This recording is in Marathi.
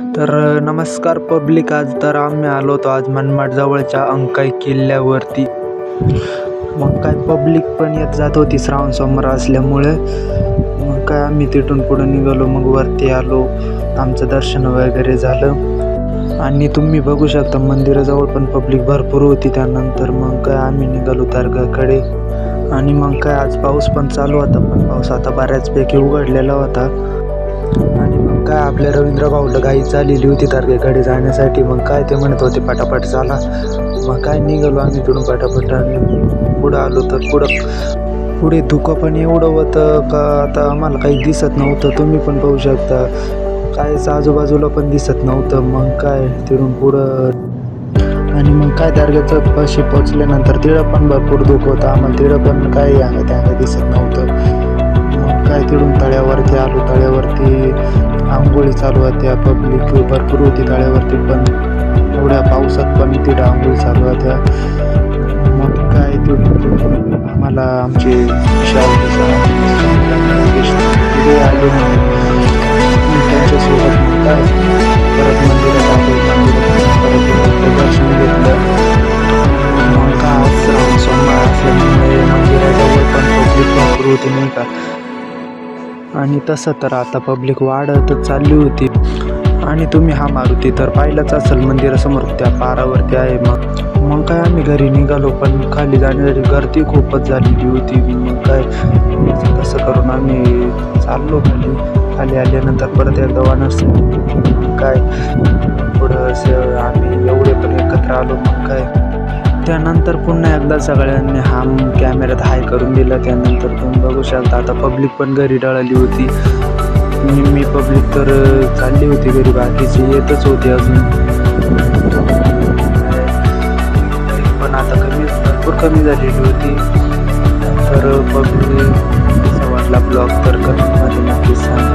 तर नमस्कार पब्लिक. आज तर आम्ही आलो होतो आज मनमाड जवळच्या अंकाई किल्ल्यावरती. मग काय पब्लिक पण येत जात होती श्रावण सोमवार असल्यामुळे. मग काय आम्ही तिथून पुढं निघालो मग वरती आलो. आमचं दर्शन वगैरे झालं. आणि तुम्ही बघू शकता मंदिराजवळ पण पब्लिक भरपूर होती त्यानंतर. मग काय आम्ही निघालो दर्गाकडे आणि मग काय आज पाऊस पण चालू होता पण पाऊस आता बऱ्याचपैकी उघडलेला होता. आणि काय आपल्या रवींद्र भाऊला गाई चाललेली होती तारखेकडे जाण्यासाठी? मग काय ते म्हणत होते पटापट झाला मग काय निघालो आम्ही तिथून पटापट आणि पुढं आलो तर पुढं पुढे धुकं पण एवढं होतं का आता आम्हाला काही दिसत नव्हतं. तुम्ही पण पाहू शकता. कायच आजूबाजूला पण दिसत नव्हतं. मग काय तिथून पुढं? आणि मग काय तारखेचं पाशी पोचल्यानंतर तिळं पण भरपूर दुःख होतं. आम्हाला तिळं पण काही अंग त्या दिसत नव्हतं. तळ्यावरती आलो तळ्यावरती आंघोळी चालू होत्या पब्लिक भरपूर होती तळ्यावरती पण. एवढ्या पावसात पण तिथं आंघोळी चालू होत्या. मग काय ते आम्हाला आमचे शाळेचे आले त्यांच्यासोबत काय परत मंदिरात आलो परत दर्शन घेतलं. मग का आज श्रावण सोमवार असल्यामुळे मंदिराजवळ पण पब्लिक भरपूर होती नाही का? आणि तसं तर आता पब्लिक वाढतच चालली होती. आणि तुम्ही हा मारुती तर पाहिलाच असेल मंदिरासमोर त्या पारावरती आहे मग. मग काय आम्ही घरी निघालो पण खाली जाण्यासाठी गर्दी खूपच झालेली होती. मग काय तसं करून आम्ही चाललो खाली. खाली आल्यानंतर परत एकदा वानस काय पुढं असं आम्ही एवढे पण एकत्र आलो मग काय. त्यानंतर पुन्हा एकदा सगळ्यांनी हा कॅमेऱ्यात हाय करून दिला. त्यानंतर तुम्ही बघू शकता आता पब्लिक पण घरी डळाली होती. मी मी पब्लिक तर चालली होती घरी बाकीची येतच होती अजून. पण आता कमी भरपूर कमी झालेली होती. तर पब्लिक वाटला ब्लॉग तर कमी